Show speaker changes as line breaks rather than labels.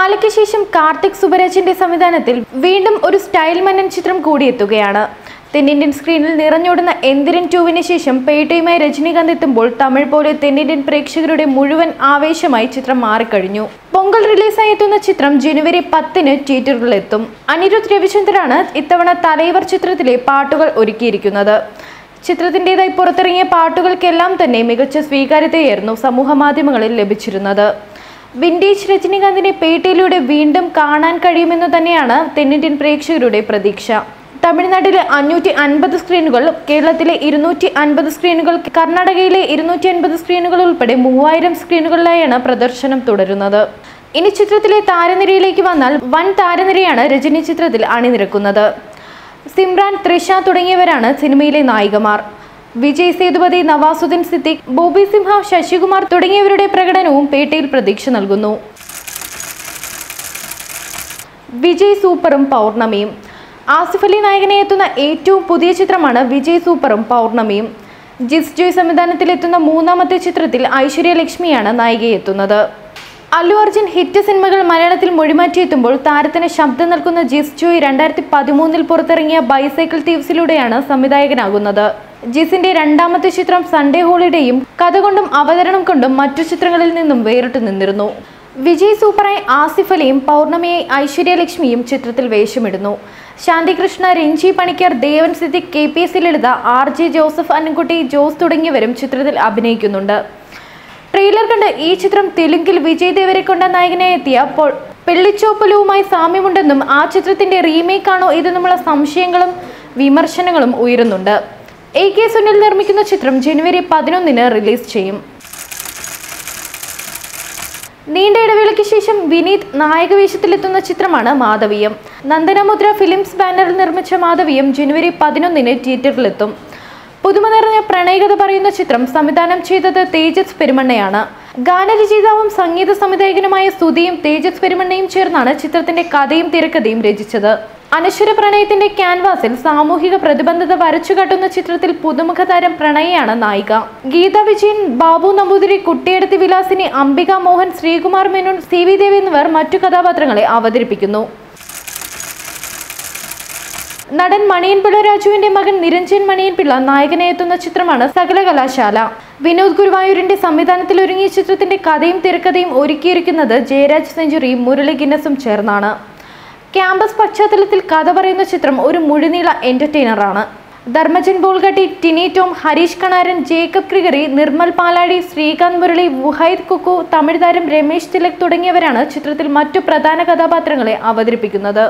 കാലയ്ക്ക് ശേഷം കാർത്തിക് സുബരാജിന്റെ സംവിധാനത്തിൽ വീണ്ടും ഒരു സ്റ്റൈൽ മന്നൻ ചിത്രം കൂടിയെത്തുകയാണ്. തെന്നിന്ത്യൻ സ്ക്രീനിൽ നിറഞ്ഞോടുന്ന എന്തിരൻ ടൂവിന് ശേഷം പേട്ടയുമായി രജനീകാന്ത് എത്തുമ്പോൾ തമിഴ് പോലെ തെന്നിന്ത്യൻ പ്രേക്ഷകരുടെ മുഴുവൻ ആവേശമായി ചിത്രം മാറിക്കഴിഞ്ഞു. പൊങ്കൽ റിലീസായി എത്തുന്ന ചിത്രം ജനുവരി പത്തിന് തിയേറ്ററുകളിലെത്തും അനിരുദ്ധ് രവിചന്ദ്രാണ് ഇത്തവണ തലൈവർ ചിത്രത്തിലെ പാട്ടുകൾ ഒരുക്കിയിരിക്കുന്നത്. ചിത്രത്തിന്റെതായി പുറത്തിറങ്ങിയ പാട്ടുകൾക്കെല്ലാം തന്നെ മികച്ച സ്വീകാര്യതയായിരുന്നു സമൂഹ മാധ്യമങ്ങളിൽ ലഭിച്ചിരുന്നത്. വിന്റേജ് രജനീകാന്തിനെ പേട്ടയിലൂടെ വീണ്ടും കാണാൻ കഴിയുമെന്ന് തന്നെയാണ് തെന്നിന്ത്യൻ പ്രേക്ഷകരുടെ പ്രതീക്ഷ. തമിഴ്നാട്ടിലെ അഞ്ഞൂറ്റി അൻപത് സ്ക്രീനുകൾ കേരളത്തിലെ ഇരുന്നൂറ്റി അൻപത് സ്ക്രീനുകൾ കർണാടകയിലെ ഇരുന്നൂറ്റി അൻപത് സ്ക്രീനുകൾ ഉൾപ്പെടെ മൂവായിരം സ്ക്രീനുകളിലായാണ് പ്രദർശനം തുടരുന്നത്. ഇനി ചിത്രത്തിലെ താരനിരയിലേക്ക് വന്നാൽ വൻ താരനിരയാണ് രജനി ചിത്രത്തിൽ അണിനിരക്കുന്നത്. സിമ്രാൻ ത്രിഷ തുടങ്ങിയവരാണ് സിനിമയിലെ നായികമാർ. വിജയ് സേതുപതി നവാസുദ്ദീൻ സിദ്ദിഖ് ബോബി സിംഹ ശശികുമാർ തുടങ്ങിയവരുടെ പ്രകടനവും പേട്ടയിൽ പ്രതീക്ഷ നൽകുന്നു. വിജയ് സൂപ്പറും പൗർണമിയും. ആസിഫ് അലി നായകനെ എത്തുന്ന ഏറ്റവും പുതിയ ചിത്രമാണ് വിജയ് സൂപ്പറും പൗർണമിയും. ജിസ് ജോയ് സംവിധാനത്തിലെത്തുന്ന മൂന്നാമത്തെ ചിത്രത്തിൽ ഐശ്വര്യ ലക്ഷ്മിയാണ് നായികയെത്തുന്നത് അല്ലു അർജുൻ ഹിറ്റ് സിനിമകൾ മലയാളത്തിൽ മൊഴിമാറ്റിയെത്തുമ്പോൾ താരത്തിന് ശബ്ദം നൽകുന്ന ജിസ് ജോയ് രണ്ടായിരത്തി പതിമൂന്നിൽ പുറത്തിറങ്ങിയ ബൈസൈക്കിൾ തീവ്സിലൂടെയാണ് സംവിധായകനാകുന്നത്. ജിസിന്റെ രണ്ടാമത്തെ ചിത്രം സൺഡേ ഹോളിഡേയും കഥ കൊണ്ടും അവതരണം കൊണ്ടും മറ്റു ചിത്രങ്ങളിൽ നിന്നും വേറിട്ട് നിന്നിരുന്നു. വിജയ് സൂപ്പറായി ആസിഫ് അലിയും പൗർണമിയായി ഐശ്വര്യലക്ഷ്മിയും ചിത്രത്തിൽ വേഷമിടുന്നു. Shanthi Krishna Renji Panicker Devan Siddique K P S Lalitha R J Joseph Annankutty Jose തുടങ്ങിയവരും ചിത്രത്തിൽ അഭിനയിക്കുന്നുണ്ട്. ട്രെയിലർ കണ്ട് ഈ ചിത്രം തെലുങ്കിൽ വിജയ് ദേവരെ കൊണ്ട നായകനായി എത്തിയപ്പോൾ പെള്ളിച്ചോപ്പലുവുമായി സാമ്യമുണ്ടെന്നും ആ ചിത്രത്തിന്റെ റീമേക്കാണോ ഇതെന്നുമുള്ള സംശയങ്ങളും വിമർശനങ്ങളും ഉയരുന്നുണ്ട്. എ കെ സുനിൽ നിർമ്മിക്കുന്ന ചിത്രം ജനുവരി പതിനൊന്നിന് റിലീസ് ചെയ്യും. നീണ്ട ഇടവേളയ്ക്ക് ശേഷം വിനീത് നായകവേഷത്തിലെത്തുന്ന ചിത്രമാണ് മാധവീയം. നന്ദനമുദ്ര ഫിലിംസ് ബാനറിൽ നിർമ്മിച്ച മാധവീയം ജനുവരി പതിനൊന്നിന് തിയേറ്ററിലെത്തും. പുതുമ നിറഞ്ഞ പ്രണയകഥ പറയുന്ന ചിത്രം സംവിധാനം ചെയ്തത് തേജസ് പെരുമണ്ണയാണ്. ഗാനരചയിതാവും സംഗീത സംവിധായകനുമായ സ്തുതിയും തേജസ് പെരുമണ്ണയും ചേർന്നാണ് ചിത്രത്തിന്റെ കഥയും തിരക്കഥയും രചിച്ചത്. അനശ്വര പ്രണയത്തിന്റെ ക്യാൻവാസിൽ സാമൂഹിക പ്രതിബന്ധത വരച്ചുകാട്ടുന്ന ചിത്രത്തിൽ പുതുമുഖ താരം പ്രണയയാണ് നായിക. ഗീത വിജയൻ ബാബു നമ്പൂതിരി കുട്ടിയെടുത്തി വിലാസിനി അംബിക മോഹൻ ശ്രീകുമാർ മേനോൻ സി വി ദേവി എന്നിവർ മറ്റു കഥാപാത്രങ്ങളെ അവതരിപ്പിക്കുന്നു. നടൻ മണിയൻപിള്ള രാജുവിന്റെ മകൻ നിരഞ്ജൻ മണിയൻപിള്ള നായകനെ എത്തുന്ന ചിത്രമാണ് സകല കലാശാല വിനോദ് ഗുരുവായൂരിന്റെ സംവിധാനത്തിൽ ഒരുങ്ങിയ ചിത്രത്തിന്റെ കഥയും തിരക്കഥയും ഒരുക്കിയിരിക്കുന്നത് ജയരാജ് സെഞ്ചുറിയും മുരളി ഗിന്നസും ചേർന്നാണ്. ക്യാമ്പസ് പശ്ചാത്തലത്തിൽ കഥ പറയുന്ന ചിത്രം ഒരു മുഴുനീള എന്റർടൈനറാണ്. Dharmajan Bolgatty Tini Tom Harish Kanaran Jacob Gregory Nirmal Palazhi Sreekanth Murali Wahid Kukku Tamil താരം രമേശ് തിലക് തുടങ്ങിയവരാണ് ചിത്രത്തിൽ മറ്റു പ്രധാന കഥാപാത്രങ്ങളെ അവതരിപ്പിക്കുന്നത്.